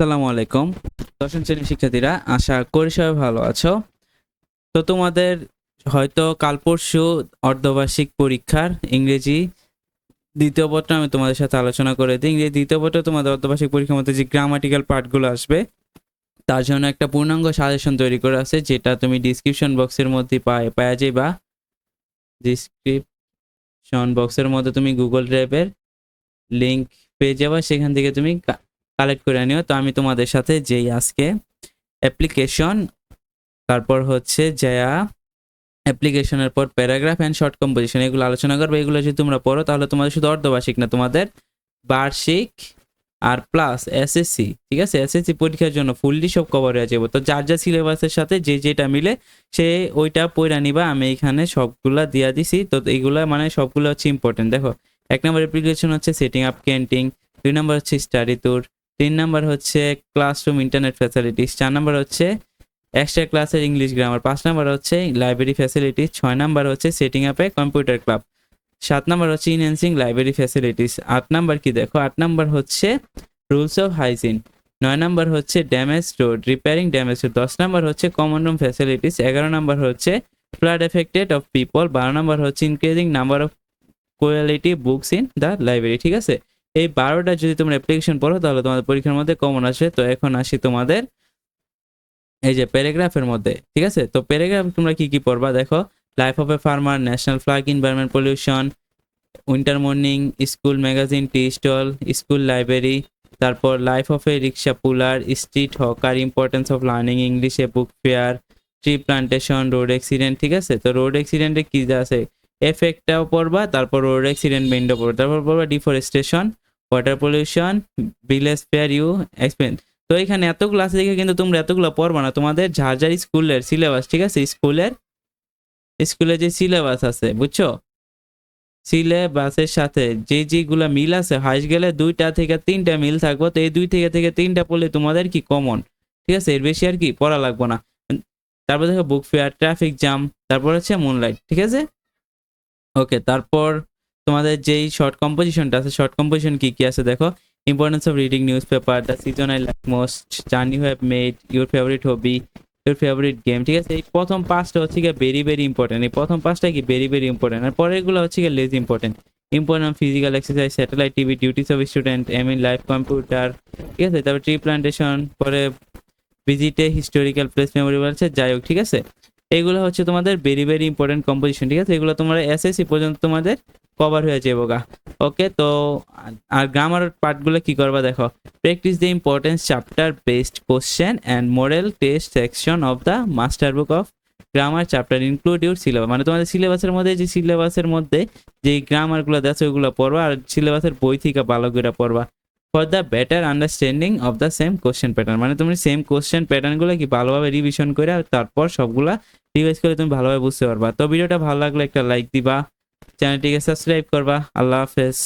আসসালামু আলাইকুম। দশম শ্রেণির শিক্ষার্থীরা, আশা করি সবাই ভালো আছো। তো তোমাদের হয়তো কাল পরশু অর্ধবার্ষিক পরীক্ষার ইংরেজি দ্বিতীয় পত্র আমি তোমাদের সাথে আলোচনা করে দিই। ইংরেজি দ্বিতীয় পত্র তোমাদের অর্ধবার্ষিক পরীক্ষার মধ্যে যে গ্রামাটিক্যাল পার্টগুলো আসবে, তার জন্য একটা পূর্ণাঙ্গ সাজেশন তৈরি করে আছে, যেটা তুমি ডিসক্রিপশন বক্সের মধ্যে পায় পাওয়া যায় বা ডিসক্রিপশন বক্সের মধ্যে তুমি গুগল ড্রাইভের লিঙ্ক পেয়ে যাবা, সেখান থেকে তুমি কালেক্ট করে নিও। তো আমি তোমাদের সাথে যেই আজকে অ্যাপ্লিকেশন তারপর হচ্ছে যা অ্যাপ্লিকেশনের পর প্যারাগ্রাফ অ্যান্ড শর্ট কম্পোজিশন এগুলো আলোচনা করবে। এগুলো যদি তোমরা পড়ো, তাহলে তোমাদের শুধু অর্ধবার্ষিক না, তোমাদের বার্ষিক আর প্লাস এসএসসি ঠিক আছে? এসএসসি পরীক্ষার জন্য ফুললি সব কভার হয়ে যাবে। তো যার যা সিলেবাসের সাথে যে যেটা মিলে, সে ওইটা পড়া নিবা। আমি এখানে সবগুলা দিয়া দিছি। তো এইগুলা মানে সবগুলো হচ্ছে ইম্পর্টেন্ট দেখো, এক নম্বর অ্যাপ্লিকেশন হচ্ছে সেটিং আপ ক্যান্টিং দুই নম্বর হচ্ছে স্টাডি ট্যুর তিন নাম্বার হচ্ছে ক্লাসরুম ইন্টারনেট ফ্যাসিলিটিস চার নাম্বার হচ্ছে এক্সট্রা ক্লাসের ইংলিশ গ্রামার পাঁচ নাম্বার হচ্ছে লাইব্রেরি ফ্যাসিলিটিস ছয় নাম্বার হচ্ছে সেটিং আপে কম্পিউটার ক্লাব সাত নাম্বার হচ্ছে ইনহ্যান্সিং লাইব্রেরি ফ্যাসিলিটিস আট নাম্বার কি দেখো আট নাম্বার হচ্ছে রুলস অফ হাইজিন নয় নাম্বার হচ্ছে damage road repairing damage road দশ নাম্বার হচ্ছে কমন রুম ফ্যাসিলিটিস এগারো নাম্বার হচ্ছে ফ্লাড এফেক্টেড অফ পিপল বারো নাম্বার হচ্ছে increasing number of quality books in the library ঠিক আছে এই বারোটা যদি তোমরা অ্যাপ্লিকেশন পড়ো, তাহলে তোমাদের পরীক্ষার মধ্যে কমন আসে তো এখন আসি তোমাদের এই যে প্যারাগ্রাফের মধ্যে, ঠিক আছে? তো প্যারাগ্রাফ তোমরা কি কি পড়বা? দেখো life of a farmer national flag environment pollution winter morning school magazine tea stall school library তারপর life of a rickshaw puller street hawker importance of learning English book fair tree plantation road accident ঠিক আছে? তো road অ্যাক্সিডেন্টে কী আছে? এফেক্টটাও পড়বা, তারপর road accident মেন্ডও পড়বা, তারপর পড়বা deforestation water pollution village fair you expand তো এখানে এতগুলো আছে দেখে কিন্তু তোমরা এতগুলো পড়বা না। তোমাদের যার যার স্কুলের সিলেবাস ঠিক আছে? স্কুলের স্কুলে যে সিলেবাস আছে, বুঝছ? সিলেবাসের সাথে যে যেগুলো মিল আছে হাইস গেলে দুইটা থেকে তিনটা মিল থাকব। তো এই দুই থেকে থেকে তিনটা পড়লে তোমাদের কি কমন ঠিক আছে? এর বেশি আর কি পড়া লাগবো না। তারপর দেখো বুক ফেয়ার ট্রাফিক জ্যাম তারপর হচ্ছে মুনলাইট ঠিক আছে? ওকে তারপর তোমাদের যেই শর্ট কম্পোজিশনটা আছে শর্ট কম্পোজিশন কি কি আছে দেখো? Importance of reading newspaper the season I like most journey have made your favourite hobby your favourite game ঠিক আছে? এই প্রথম পাঁচটা হচ্ছে গিয়ে ভেরি ভেরি ইম্পর্টেন্ট এই প্রথম পাঁচটা কি ভেরি ভেরি ইম্পর্টেন্ট আর পরেরগুলো হচ্ছে গিয়ে less important important physical exercise satellite TV duties of student aim in life computer ঠিক আছে? তারপর ট্রি প্লান্টেশন পরে ভিজিটে হিস্টোরিক্যাল প্লেস মেমোরি আছে, যাই হোক, ঠিক আছে? এগুলো হচ্ছে তোমাদের ভেরি ভেরি ইম্পর্টেন্ট কম্পোজিশন ঠিক আছে? এগুলো তোমরা এসএসসি পর্যন্ত তোমাদের কভার হয়ে যাবে গা। ওকে তো আর গ্রামার পার্টগুলো কি করবা দেখো। Practise the importance chapter based question and model test section of the master book of grammar chapter include your syllabus মানে তোমাদের সিলেবাসের মধ্যে, যে সিলেবাসের মধ্যে যে গ্রামারগুলো আছে ওগুলো পড়বা। আর সিলেবাসের বই থেকে ভালো করে পড়বা। For the better understanding of the same question pattern মানে তুমি সেম কোশ্চেন প্যাটার্নগুলো কি ভালোভাবে রিভিশন করে, আর তারপর সবগুলা রিভাইজ করে তুমি ভালোভাবে বুঝতে পারবা। তো ভিডিওটা ভালো লাগলে একটা লাইক দিবা। চ্যানেলটিকে সাবস্ক্রাইব করবা। আল্লাহ হাফেজ।